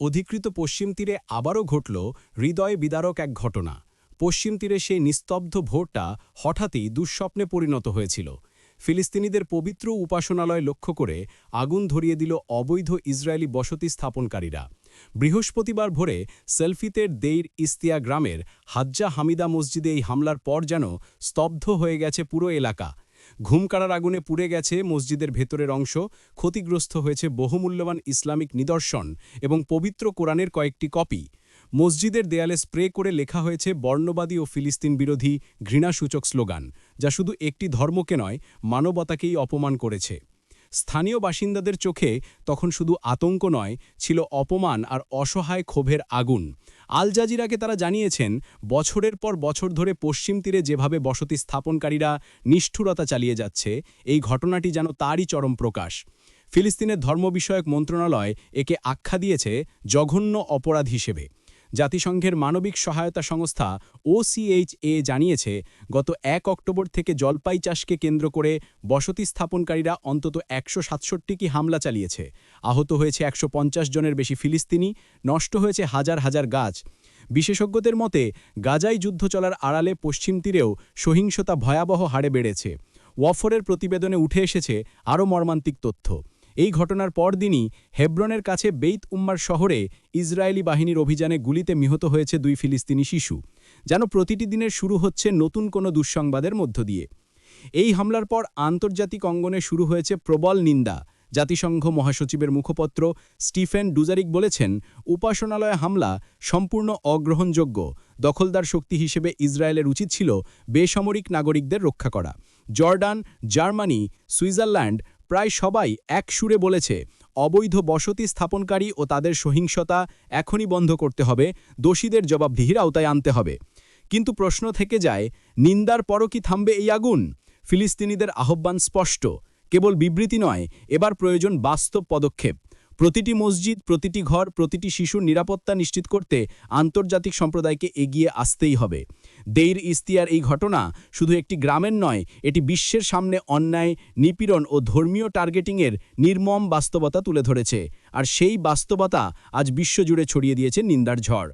অধিকৃত পশ্চিম তীরে আবারও ঘটল হৃদয় বিদারক এক ঘটনা। পশ্চিম তীরে সেই নিস্তব্ধ ভোরটা হঠাৎই দুঃস্বপ্নে পরিণত হয়েছিল। ফিলিস্তিনিদের পবিত্র উপাসনালয় লক্ষ্য করে আগুন ধরিয়ে দিল অবৈধ ইসরায়েলি বসতি স্থাপনকারীরা। বৃহস্পতিবার ভোরে সেলফিতের দেইর ইস্তিয়া গ্রামের হাজ্জা হামিদা মসজিদে এই হামলার পর যেন স্তব্ধ হয়ে গেছে পুরো এলাকা। ঘুমকাড়ার আগুনে পুড়ে গেছে মসজিদের ভেতরের অংশ। ক্ষতিগ্রস্ত হয়েছে বহুমূল্যবান ইসলামিক নিদর্শন এবং পবিত্র কোরআনের কয়েকটি কপি। মসজিদের দেয়ালে স্প্রে করে লেখা হয়েছে বর্ণবাদী ও ফিলিস্তিন বিরোধী ঘৃণাসূচক স্লোগান, যা শুধু একটি ধর্মকে নয়, মানবতাকেই অপমান করেছে। স্থানীয় বাসিন্দাদের চোখে তখন শুধু আতঙ্ক নয়, ছিল অপমান আর অসহায় ক্ষোভের আগুন। আল জাজিরাকে তারা জানিয়েছেন, বছরের পর বছর ধরে পশ্চিম তীরে যেভাবে বসতি স্থাপনকারীরা নিষ্ঠুরতা চালিয়ে যাচ্ছে, এই ঘটনাটি যেন তারই চরম প্রকাশ। ফিলিস্তিনের ধর্ম বিষয়ক মন্ত্রণালয় একে আখ্যা দিয়েছে, জঘন্য অপরাধ হিসেবে। জাতিসংঘের মানবিক সহায়তা সংস্থা ওসিএইচএ জানিয়েছে, গত এক অক্টোবর থেকে জলপাই চাষকে কেন্দ্র করে বসতি স্থাপনকারীরা অন্তত একশো সাতষট্টিটি হামলা চালিয়েছে। আহত হয়েছে একশো পঞ্চাশ জনের বেশি ফিলিস্তিনি, নষ্ট হয়েছে হাজার হাজার গাছ। বিশেষজ্ঞদের মতে গাজাই যুদ্ধ চলার আড়ালে পশ্চিম তীরেও সহিংসতা ভয়াবহ হারে বেড়েছে। ওয়াফরের প্রতিবেদনে উঠে এসেছে আরও মর্মান্তিক তথ্য। এই ঘটনার পরদিনই হেব্রনের কাছে বেইত উম্মার শহরে ইসরায়েলি বাহিনীর অভিযানে গুলিতে নিহত হয়েছে দুই ফিলিস্তিনি শিশু, যেন প্রতিটি দিনের শুরু হচ্ছে নতুন কোনো দুঃসংবাদের মধ্য দিয়ে। এই হামলার পর আন্তর্জাতিক অঙ্গনে শুরু হয়েছে প্রবল নিন্দা। জাতিসংঘ মহাসচিবের মুখপত্র স্টিফেন ডুজারিক বলেছেন, উপাসনালয় হামলা সম্পূর্ণ অগ্রহণযোগ্য। দখলদার শক্তি হিসেবে ইসরায়েলের উচিত ছিল বেসামরিক নাগরিকদের রক্ষা করা। জর্ডান, জার্মানি, সুইজারল্যান্ড প্রায় সবাই এক সুরে বলেছে, অবৈধ বসতি স্থাপনকারী ও তাদের সহিংসতা এখনই বন্ধ করতে হবে, দোষীদের জবাবদিহির আওতায় আনতে হবে। কিন্তু প্রশ্ন থেকে যায়, নিন্দার পরও কি থামবে এই আগুন? ফিলিস্তিনিদের আহ্বান স্পষ্ট, কেবল বিবৃতি নয়, এবার প্রয়োজন বাস্তব পদক্ষেপ। প্রতিটি মসজিদ, প্রতিটি ঘর, প্রতিটি শিশুর নিরাপত্তা নিশ্চিত করতে আন্তর্জাতিক সম্প্রদায়কে এগিয়ে আসতেই হবে। দেইর ইস্তিয়ার এই ঘটনা শুধু একটি গ্রামের নয়, এটি বিশ্বের সামনে অন্যায়, নিপীড়ন ও ধর্মীয় টার্গেটিংয়ের নির্মম বাস্তবতা তুলে ধরেছে। আর সেই বাস্তবতা আজ বিশ্বজুড়ে ছড়িয়ে দিয়েছে নিন্দার ঝড়।